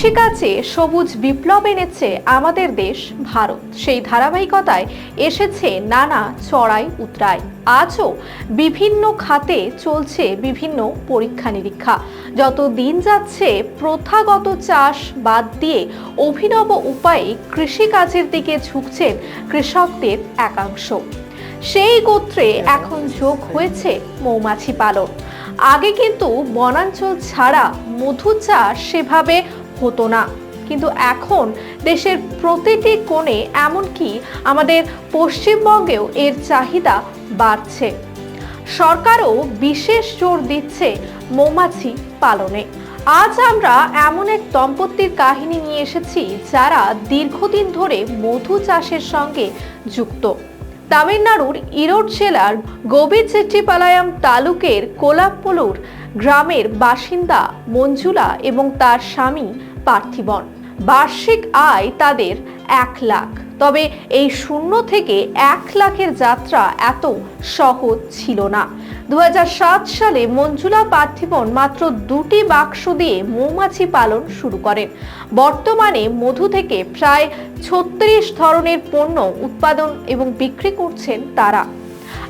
কৃষিকাজে সবুজ বিপ্লব এনেছে আমাদের দেশ, ভারত। সেই ধারাবাহিকতায় এসেছে নানা চড়াই উতরাই। আজও বিভিন্ন খাতে চলছে বিভিন্ন পরীক্ষা নিরীক্ষা যত দিন যাচ্ছে, প্রথাগত চাষ বাদ দিয়ে অভিনব উপায়ে কৃষিকাজের দিকে ঝুঁকছেন কৃষকদের একাংশ। সেই গোত্রে এখন যোগ হয়েছে মৌমাছি পালন। আগে কিন্তু বনাঞ্চল ছাড়া মধু চাষ সেভাবে হতো না। কিন্তু এখন দেশের প্রতিটি কোণে এমনকি আমাদের পশ্চিমবঙ্গেও এর চাহিদা বাড়ছে। সরকারও বিশেষ জোর দিচ্ছে মৌমাছি পালনে। আজ আমরা এমন এক দম্পতির কাহিনী নিয়ে এসেছি যারা দীর্ঘদিন ধরে মধু চাষের সঙ্গে যুক্ত। তামিলনাড়ুর ইরোড জেলার গোবিচেট্টিপালায়াম তালুকের কোলাপ্পলুর গ্রামের বাসিন্দা মঞ্জুলা এবং তার স্বামী পার্থিবন। বার্ষিক আয় তাদের এক লাখ। তবে এই শূন্য থেকে এক লাখের যাত্রা এত সহজ ছিল না। দু হাজার সাত সালে মঞ্জুলা পার্থিবন মাত্র দুটি বাক্স দিয়ে মৌমাছি পালন শুরু করেন বর্তমানে মধু থেকে প্রায় ছত্রিশ ধরনের পণ্য উৎপাদন এবং বিক্রি করছেন তারা।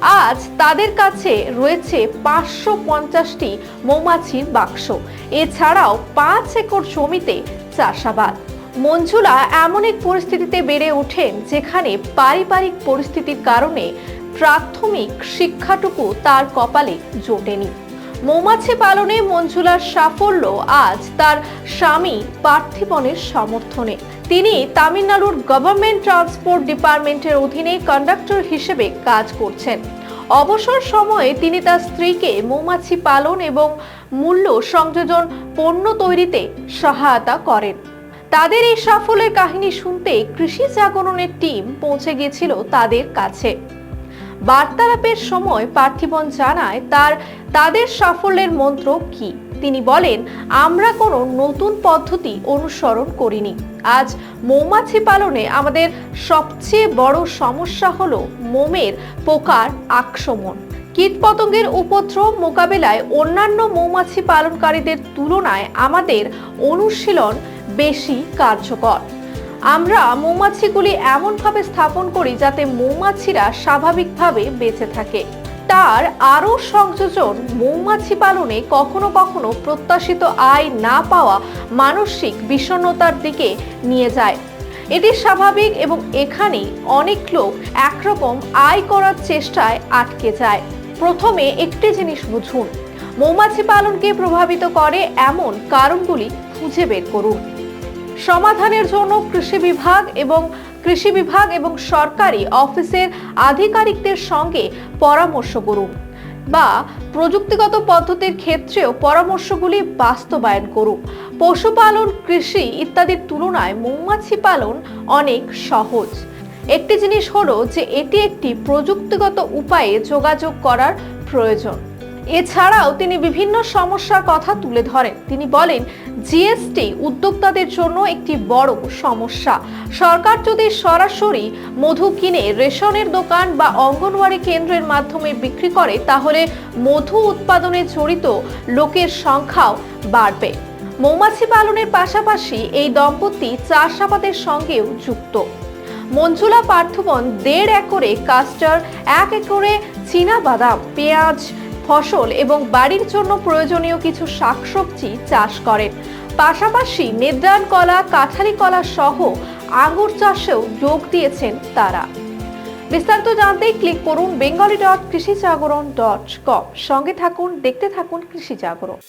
আজ তাদের কাছে রয়েছে পাঁচশো পঞ্চাশটি মৌমাছির বাক্স। এছাড়াও পাঁচ একর জমিতে চাষাবাদ। মঞ্জুলা এমন এক পরিস্থিতিতে বেড়ে ওঠেন যেখানে পারিবারিক পরিস্থিতির কারণে প্রাথমিক শিক্ষাটুকু তার কপালে জোটেনি। মৌমাছি পালনে মঞ্জুলার সাফল্য আজ তার স্বামী পার্থিবনের সমর্থনে। তিনি তামিলনাড়ুর গভর্নমেন্ট ট্রান্সপোর্ট ডিপার্টমেন্টের অধীনে কন্ডাক্টর হিসেবে কাজ করছেন। অবসর সময়ে তিনি তার স্ত্রীকে মৌমাছি পালন এবং মূল্য সংযোজন পণ্য তৈরিতে সহায়তা করেন। তাদের এই সাফল্যের কাহিনী শুনতে কৃষি জাগরণের টিম পৌঁছে গিয়েছিল তাদের কাছে। বার্তালাপের সময় পার্থিবন জানায় তার, তাদের সাফল্যের মন্ত্র কি? তিনি বলেন, আমরা কোনো নতুন পদ্ধতি অনুসরণ করিনি। আজ মৌমাছি পালনে আমাদের সবচেয়ে বড় সমস্যা হলো মোমের পোকার আক্রমণ। কীটপতঙ্গের উপদ্রব মোকাবেলায় অন্যান্য মৌমাছি পালনকারীদের তুলনায় আমাদের অনুশীলন বেশি কার্যকর। আমরা মৌমাছিগুলি এমনভাবে স্থাপন করি যাতে মৌমাছিরা স্বাভাবিকভাবে বেঁচে থাকে। তার আরও সংযোজন মৌমাছি পালনে কখনো কখনো প্রত্যাশিত আয় না পাওয়া মানসিক বিষণ্ণতার দিকে নিয়ে যায়। এটি স্বাভাবিক এবং এখানেই অনেক লোক একরকম আয় করার চেষ্টায় আটকে যায়। প্রথমে একটি জিনিস বুঝুন, মৌমাছি পালনকে প্রভাবিত করে এমন কারণগুলি খুঁজে বের করুন। সমাধানের জন্য কৃষি বিভাগ এবং কৃষি বিভাগ এবং সরকারি অফিসের আধিকারিকদের সঙ্গে পরামর্শ করুন বা প্রযুক্তিগত পদ্ধতির ক্ষেত্রেও পরামর্শগুলি বাস্তবায়ন করুন। পশুপালন, কৃষি ইত্যাদির তুলনায় মৌমাছি পালন অনেক সহজ। একটি জিনিস হলো যে এটি একটি প্রযুক্তিগত উপায়ে যোগাযোগ করার প্রয়োজন। এছাড়াও তিনি বিভিন্ন সমস্যার কথা তুলে ধরেন। তিনি বলেন, জিএসটি উদ্যোক্তাদের জন্য একটি বড় সমস্যা। সরকার যদি সরাসরি মধু কিনে রেশনের দোকান বা অঙ্গনওয়াড়ি কেন্দ্রের মাধ্যমে বিক্রি করে, তাহলে মধু উৎপাদনে জড়িত লোকের সংখ্যাও বাড়বে। মৌমাছি পালনের পাশাপাশি এই দম্পতি চাষাবাদের সঙ্গেও যুক্ত। মঞ্জুলা পার্থবন দেড় একরে, কাস্টার এক একরে, চীনা বাদাম, পেঁয়াজ ফসল এবং বাড়ির জন্য প্রয়োজনীয় কিছু শাকসবজি চাষ করেন পাশাপাশি নেদ্রান কলা, কাঁঠালি কলা সহ আঙুর চাষেও যোগ দিয়েছেন তারা। বিস্তারিত জানতে ক্লিক করুন বেঙ্গলি ডট কৃষি জাগরণ ডট কম। সঙ্গে থাকুন, দেখতে থাকুন কৃষি জাগরণ।